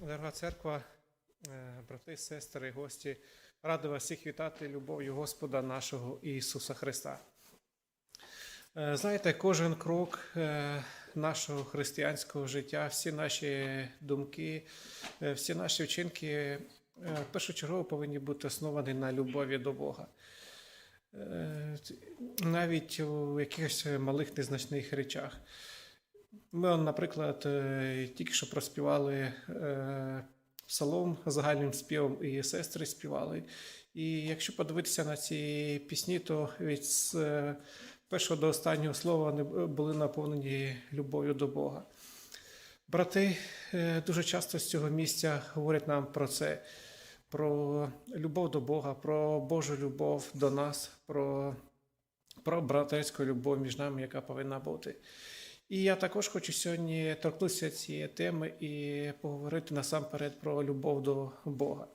Дорога церква, е, брати, сестри, гості, радий вас всіх вітати любов'ю Господа нашого Ісуса Христа. Е, Знаєте, кожен крок е, нашого християнського життя, всі наші думки, всі наші вчинки першочергово повинні бути основані на любові до Бога. Навіть у якихось малих незначних речах. Ми, наприклад, е, тільки що проспівали е, псалом загальним співом, і сестри співали. І якщо подивитися на ці пісні, то від е, першого до останнього слова вони були наповнені любов'ю до Бога. Брати дуже часто з цього місця говорять нам про це, про любов до Бога, про Божу любов до нас, про, про братерську любов між нами, яка повинна бути. І я також хочу сьогодні торкнутися цієї теми і поговорити насамперед про любов до Бога.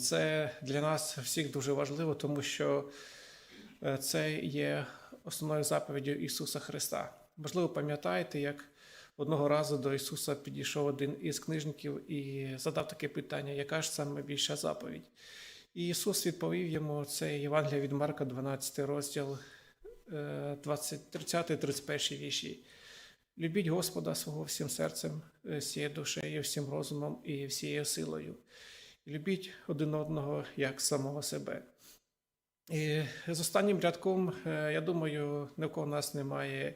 Це для нас всіх дуже важливо, тому що е, це є основною заповіддю Ісуса Христа. Можливо, пам'ятаєте, як одного разу до Ісуса підійшов один із книжників і задав таке питання, яка ж саме більша заповідь? І Ісус відповів йому це Євангелія від Марка, 12 розділ, 30-31 віші. Любіть Господа свого всім серцем, е, всією душею, всім розумом і всією силою. Любіть один одного як самого себе. І з останнім рядком, е, я думаю, ні в кого в нас немає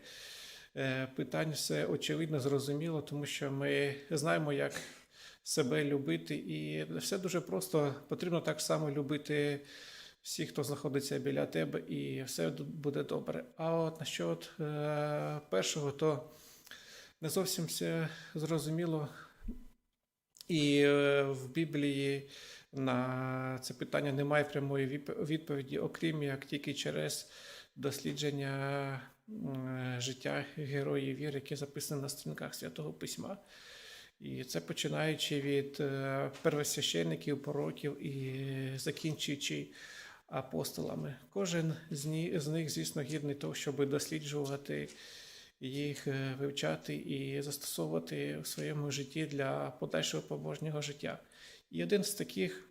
е, питань, все очевидно, зрозуміло, тому що ми знаємо, як себе любити, і все дуже просто. Потрібно так само любити всіх, хто знаходиться біля тебе, і все буде добре. А от насчет е, першого, то не зовсім все зрозуміло. І е, в Біблії на це питання немає прямої відповіді, окрім як тільки через дослідження м, життя героїв віри, які записані на сторінках Святого Письма. І це починаючи від е, первосвященників, пророків і закінчуючи апостолами. Кожен з них, звісно, гідний того, щоб досліджувати їх, е, вивчати і застосовувати в своєму житті для подальшого побожнього життя. І один з таких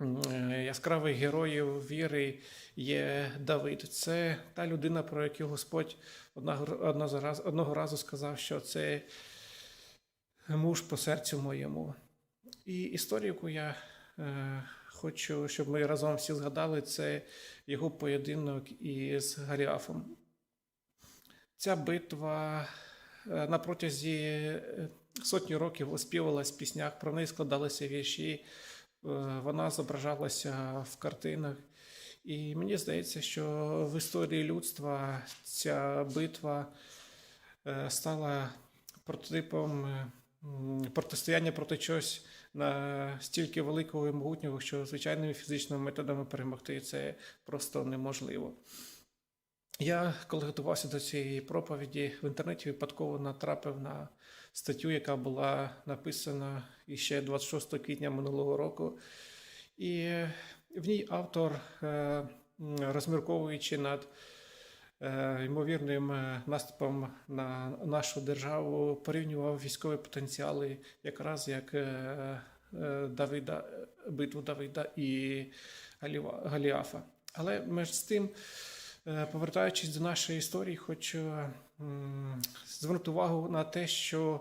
е, яскравих героїв віри є Давид. Це та людина, про яку Господь одного, разу, сказав, що це муж по серцю моєму. І історію, яку я е, хочу, щоб ми разом всі згадали, це його поєдинок із Гаріафом. Ця битва е, на протязі е, сотні років оспівалась в піснях, про неї складалися вірші, е, вона зображалася в картинах. І мені здається, що в історії людства ця битва стала прототипом протистояння проти чогось настільки великого і могутнього, що звичайними фізичними методами перемогти це просто неможливо. Я, коли готувався до цієї проповіді, в інтернеті випадково натрапив на статтю, яка була написана іще 26 квітня минулого року. І в ній автор, е, розмірковуючи над ймовірним е, наступом на нашу державу, порівнював військові потенціали, якраз як е, е, Давида, битву Давида і Галіафа. Але між з тим. Е, Повертаючись до нашої історії, хочу звернути увагу на те, що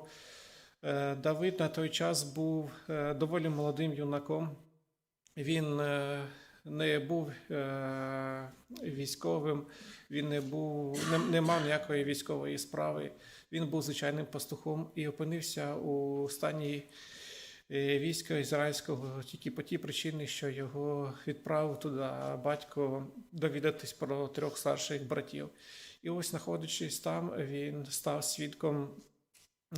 е, Давид на той час був е, доволі молодим юнаком. Він е, не був е, військовим, він не був, не, не мав ніякої військової справи. Він був звичайним пастухом і опинився у стані е, війська ізраїльського тільки по тій причині, що його відправив туди батько довідатись про трьох старших братів. І ось, знаходячись там, він став свідком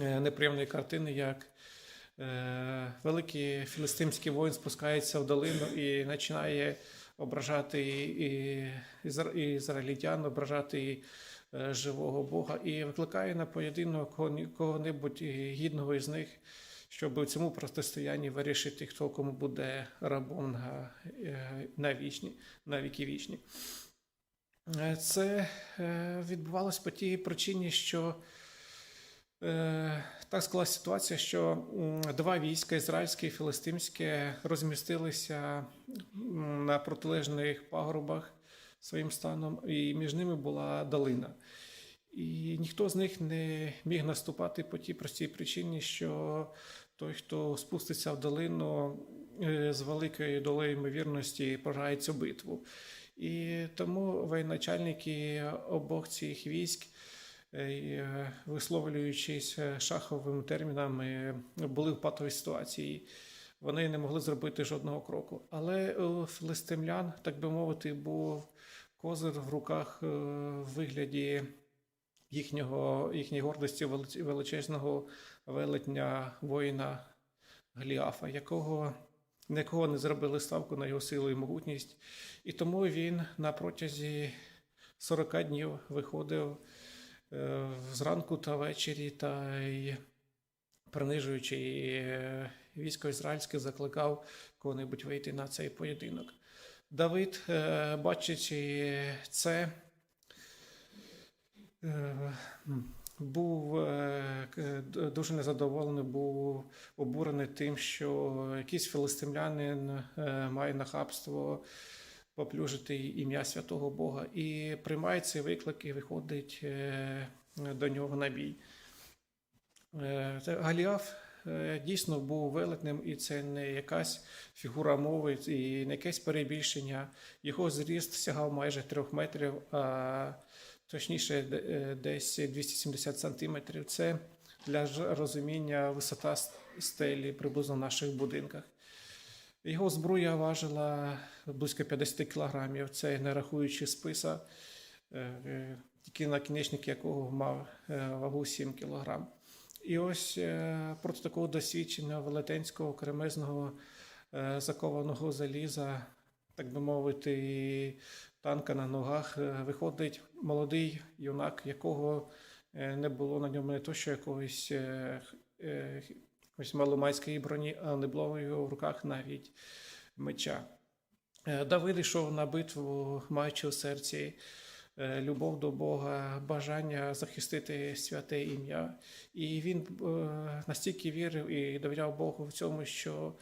е, неприємної картини, як великий філістимський воїн спускається в долину і починає ображати і ізра- ізраїльтян, ображати е, живого Бога і викликає на поєдинок кого- кого-небудь гідного із них, щоб у цьому протистоянні вирішити, хто кому буде рабом на, е, на, вічні, на віки вічні. Е, Це е, відбувалось по тій причині, що Е, Так склалася ситуація, що два війська ізраїльське і філистимське розмістилися на протилежних пагорбах своїм станом, і між ними була долина. І ніхто з них не міг наступати по тій простій причині, що той, хто спуститься в долину е, з великою долею ймовірності, програє цю битву. І тому воєначальники обох цих військ, е, е, висловлюючись е, шаховими термінами, були в патовій ситуації. Вони не могли зробити жодного кроку. Але у так би мовити, був козир в руках е, в вигляді їхнього, їхньої гордості величезного велетня воїна Голіафа, якого, на якого не зробили ставку на його силу і могутність. І тому він на протязі 40 днів виходив е, зранку та ввечері та й принижуючи е, військо ізраїльське, закликав кого-небудь вийти на цей поєдинок. Давид, е, бачачи це, е, був е, дуже незадоволений, був обурений тим, що якийсь філистимлянин е, має нахабство поплюжити ім'я святого Бога і приймає цей виклик і виходить е, до нього на бій. Е, Галіаф е, дійсно був велетнем, і це не якась фігура мови і не якесь перебільшення. Його зріст сягав майже трьох метрів, а точніше, десь 270 сантиметрів. Це для розуміння висота стелі приблизно в наших будинках. Його збруя важила близько 50 кілограмів, це не рахуючи списа, е, е, тільки накінечник якого мав е, вагу 7 кілограм. І ось проти такого досвідченого велетенського кремезного закованого заліза, так би мовити, танка на ногах, виходить молодий юнак, якого не було на ньому не то, що якогось, е, маломайської броні, а не було його в руках навіть меча. Е, Давид йшов на битву, маючи у серці е, любов до Бога, бажання захистити святе ім'я. І він е, настільки вірив і довіряв Богу в цьому, що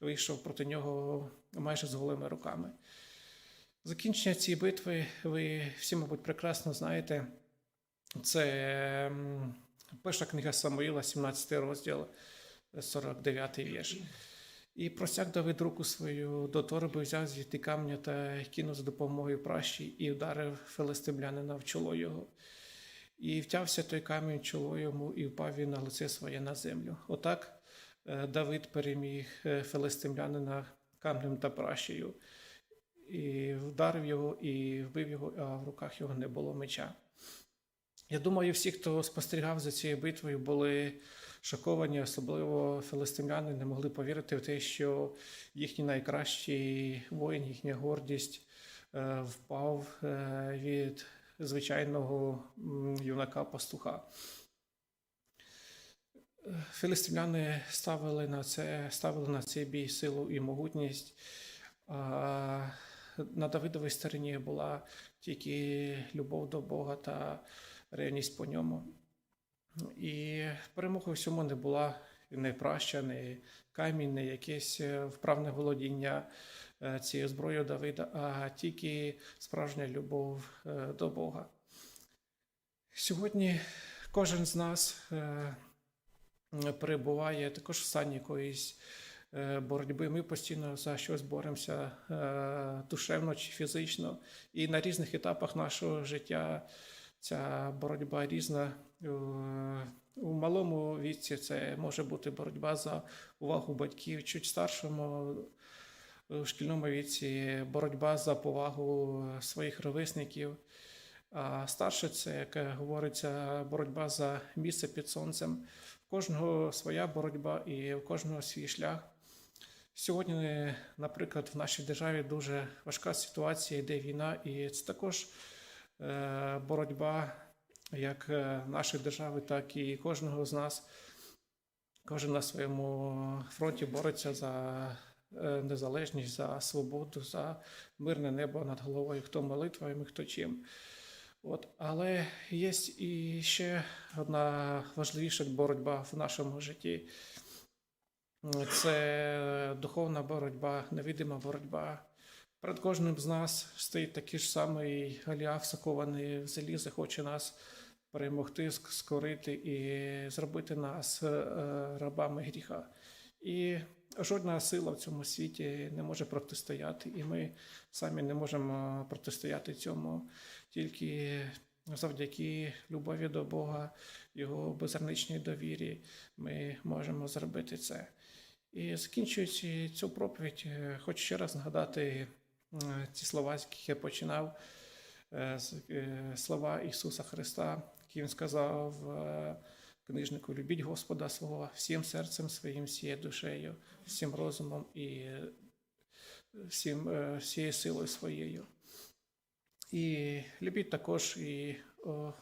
вийшов проти нього майже з голими руками. Закінчення цієї битви ви всі, мабуть, прекрасно знаєте. Це перша книга Самуїла, 17 розділ, 49 вірш. І простяг Давид руку свою до торби, взяв звідти камня та кинув за допомогою пращі і вдарив филистимлянина в чоло його. І втявся той камінь чоло йому, і впав він на лице своє на землю. Отак е, Давид переміг е, филистимлянина камнем та пращею, і вдарив його, і вбив його, а в руках його не було меча. Я думаю, всі, хто спостерігав за цією битвою, були шоковані, особливо филистимляни не могли повірити в те, що їхній найкращий воїн, їхня гордість е, впав е, від звичайного юнака-пастуха. Філістимляни ставили на це, ставили на цей бій силу і могутність. А на Давидовій стороні була тільки любов до Бога та ревність по ньому. І перемога всьому не була не праща, не камінь, не якесь е, вправне володіння е, цією зброєю Давида, а тільки справжня любов е, до Бога. Сьогодні кожен з нас перебуває також в стані якоїсь боротьби. Ми постійно за щось боремося душевно чи фізично. І на різних етапах нашого життя ця боротьба різна. Е, У малому віці це може бути боротьба за увагу батьків, чуть старшому е, у шкільному віці боротьба за повагу своїх ровесників. А старше це, як говориться, боротьба за місце під сонцем. В кожного своя боротьба і в кожного свій шлях. Сьогодні, наприклад, в нашій державі дуже важка ситуація, йде війна, і це також е, боротьба як е, нашої держави, так і кожного з нас. Кожен на своєму фронті бореться за е, незалежність, за свободу, за мирне небо над головою, хто молитвами, хто чим. От, але є і ще одна важливіша боротьба в нашому житті. Це духовна боротьба, невидима боротьба. Перед кожним з нас стоїть такий ж самий Голіаф, закований в залізо, хоче нас перемогти, скорити і зробити нас е, рабами гріха. І жодна сила в цьому світі не може протистояти, і ми самі не можемо протистояти цьому тільки завдяки любові до Бога, Його безграничній довірі, ми можемо зробити це. І закінчуючи цю проповідь, е, хочу ще раз нагадати ці слова, з яких я починав, е, е, слова Ісуса Христа, які Він сказав е, книжнику: любіть Господа свого всім серцем своїм, всією душею, всім розумом і е, всім, е, всією силою своєю. І любіть також і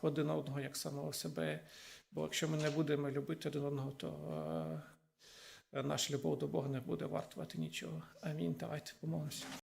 один одного як самого себе. Бо якщо ми не будемо любити один одного, то е, наша любов до Бога не буде вартувати нічого. Амінь. Давайте помолимося.